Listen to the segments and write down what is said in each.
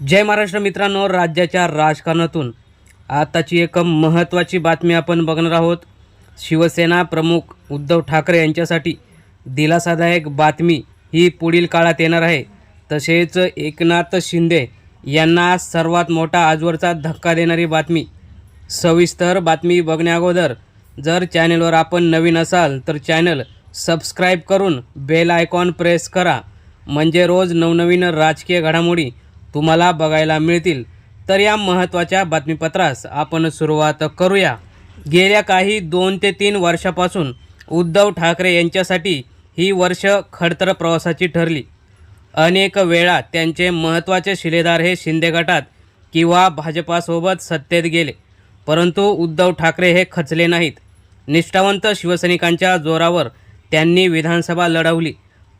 जय महाराष्ट्र मित्रांनो राज्याच्या राजकारणातून आताची एक महत्त्वाची बातमी आपण बघणार आहोत. शिवसेना प्रमुख उद्धव ठाकरे यांच्यासाठी दिलासादायक बातमी ही पुढील काळात येणार आहे. तसेच एकनाथ शिंदे यांना सर्वात मोठा आजवरचा धक्का देणारी बातमी. सविस्तर बातमी बघण्याअगोदर जर चॅनलवर आपण नवीन असाल तर चॅनल सबस्क्राईब करून बेल आयकॉन प्रेस करा. म्हणजे रोज नवनवीन राजकीय घडामोडी तुम्हाला बघायला मिळतील. तर या महत्त्वाच्या बातमीपत्रास आपण सुरुवात करूया. गेल्या काही दोन ते तीन वर्षापासून उद्धव ठाकरे यांच्यासाठी ही वर्ष खडतर प्रवासाची ठरली. अनेक वेळा त्यांचे महत्त्वाचे शिलेदार हे शिंदे गटात किंवा भाजपासोबत सत्तेत गेले. परंतु उद्धव ठाकरे हे खचले नाहीत. निष्ठावंत शिवसैनिकांच्या जोरावर त्यांनी विधानसभा लढवली.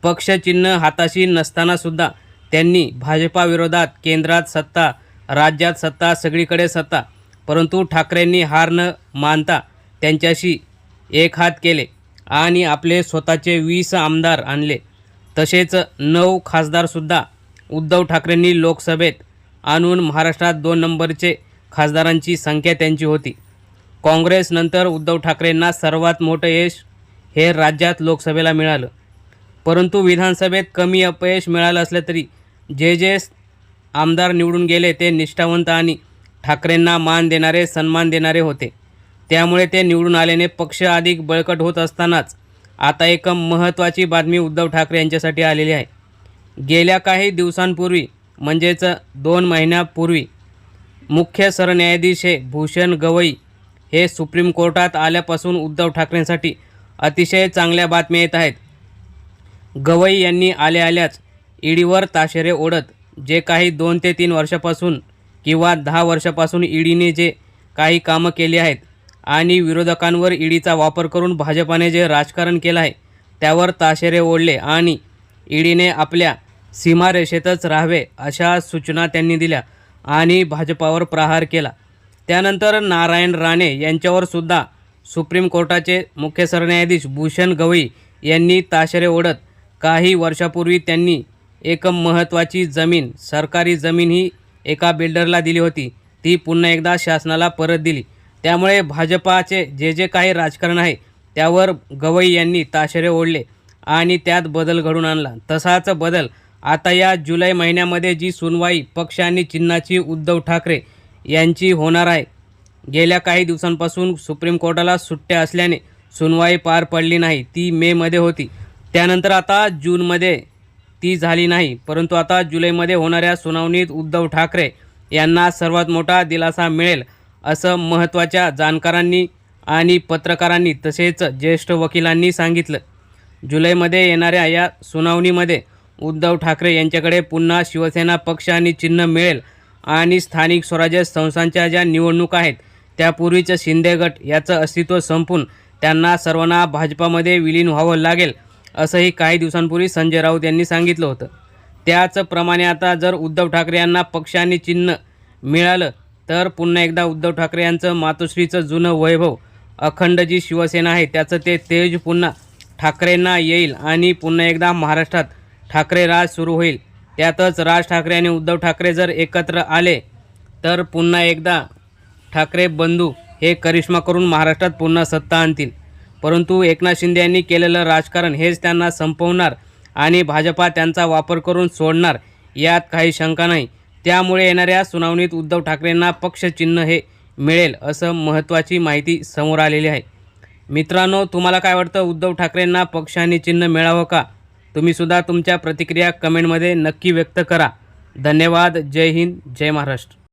पक्षचिन्ह हाताशी नसतानासुद्धा त्यांनी भाजपाविरोधात केंद्रात सत्ता राज्यात सत्ता सगळीकडे सत्ता. परंतु ठाकरेंनी हार न मानता त्यांच्याशी एक हात केले आणि आपले स्वतःचे वीस आमदार आणले. तसेच नऊ खासदारसुद्धा उद्धव ठाकरेंनी लोकसभेत आणून महाराष्ट्रात दोन नंबरचे खासदारांची संख्या त्यांची होती. काँग्रेसनंतर उद्धव ठाकरेंना सर्वात मोठं यश हे राज्यात लोकसभेला मिळालं. परंतु विधानसभेत कमी अपयश मिळालं असलं तरी जे जे आमदार निवडून गेले ते निष्ठावंत आणि ठाकरेंना मान देणारे सन्मान देणारे होते. त्यामुळे ते निवडून आल्याने पक्ष अधिक बळकट होत असतानाच आता एक महत्त्वाची बातमी उद्धव ठाकरे यांच्यासाठी आलेली आहे. गेल्या काही दिवसांपूर्वी म्हणजेच दोन महिन्यापूर्वी मुख्य सरन्यायाधीश हे भूषण गवई हे सुप्रीम कोर्टात आल्यापासून उद्धव ठाकरेंसाठी अतिशय चांगल्या बातम्या येत आहेत. गवई यांनी आल्या आल्याच ईडीवर ताशेरे ओढत जे काही दोन ते तीन वर्षापासून किंवा दहा वर्षापासून ईडीने जे काही कामं केली आहेत आणि विरोधकांवर ईडीचा वापर करून भाजपाने जे राजकारण केलं आहे त्यावर ताशेरे ओढले आणि ईडीने आपल्या सीमारेषेतच राहावे अशा सूचना त्यांनी दिल्या आणि भाजपावर प्रहार केला. त्यानंतर नारायण राणे यांच्यावर सुद्धा सुप्रीम कोर्टाचे मुख्य सरन्यायाधीश भूषण गवई यांनी ताशेरे ओढत काही वर्षापूर्वी त्यांनी एक महत्त्वाची जमीन सरकारी जमीन ही एका बिल्डरला दिली होती. ती पुन्हा एकदा शासनाला परत दिली. त्यामुळे भाजपाचे जे जे काही राजकारण आहे त्यावर गवई यांनी ताशेरे ओढले आणि त्यात बदल घडून आणला. तसाच बदल आता या जुलै महिन्यामध्ये जी सुनवाई पक्ष आणि चिन्हाची उद्धव ठाकरे यांची होणार आहे गेल्या काही दिवसांपासून सुप्रीम कोर्टाला सुट्ट्या असल्याने सुनवाई पार पडली नाही ती मेमध्ये होती. त्यानंतर आता जूनमध्ये ती झाली नाही. परंतु आता जुलैमध्ये होणाऱ्या सुनावणीत उद्धव ठाकरे यांना सर्वात मोठा दिलासा मिळेल असं महत्त्वाच्या जाणकारांनी आणि पत्रकारांनी तसेच ज्येष्ठ वकिलांनी सांगितलं. जुलैमध्ये येणाऱ्या या सुनावणीमध्ये उद्धव ठाकरे यांच्याकडे पुन्हा शिवसेना पक्ष आणि चिन्ह मिळेल आणि स्थानिक स्वराज्य संस्थांच्या ज्या निवडणूक आहेत त्यापूर्वीचं शिंदे गट याचं अस्तित्व संपून त्यांना सर्वांना भाजपामध्ये विलीन व्हावं लागेल असंही काही दिवसांपूर्वी संजय राऊत यांनी सांगितलं होतं. त्याचप्रमाणे आता जर उद्धव ठाकरे यांना पक्ष आणि चिन्ह मिळालं तर पुन्हा एकदा उद्धव ठाकरे यांचं मातोश्रीचं जुनं वैभव अखंड जी शिवसेना आहे त्याचं ते तेज पुन्हा ठाकरेंना येईल आणि पुन्हा एकदा महाराष्ट्रात ठाकरे राज सुरू होईल. त्यातच राज ठाकरे आणि उद्धव ठाकरे जर एकत्र आले तर पुन्हा एकदा ठाकरे बंधू हे करिश्मा करून महाराष्ट्रात पुन्हा सत्ता आणतील. परंतु एकनाथ शिंदे यांनी केलेलं राजकारण हेच त्यांना संपवणार आणि भाजपा त्यांचा वापर करून सोडणार यात काही शंका नाही. त्यामुळे येणाऱ्या सुनावणीत उद्धव ठाकरेंना पक्षचिन्ह हे मिळेल असं महत्त्वाची माहिती समोर आलेली आहे. मित्रांनो तुम्हाला काय वाटतं? उद्धव ठाकरेंना पक्ष आणि चिन्ह मिळावं का? तुम्हीसुद्धा तुमच्या प्रतिक्रिया कमेंटमध्ये नक्की व्यक्त करा. धन्यवाद. जय हिंद. जय महाराष्ट्र.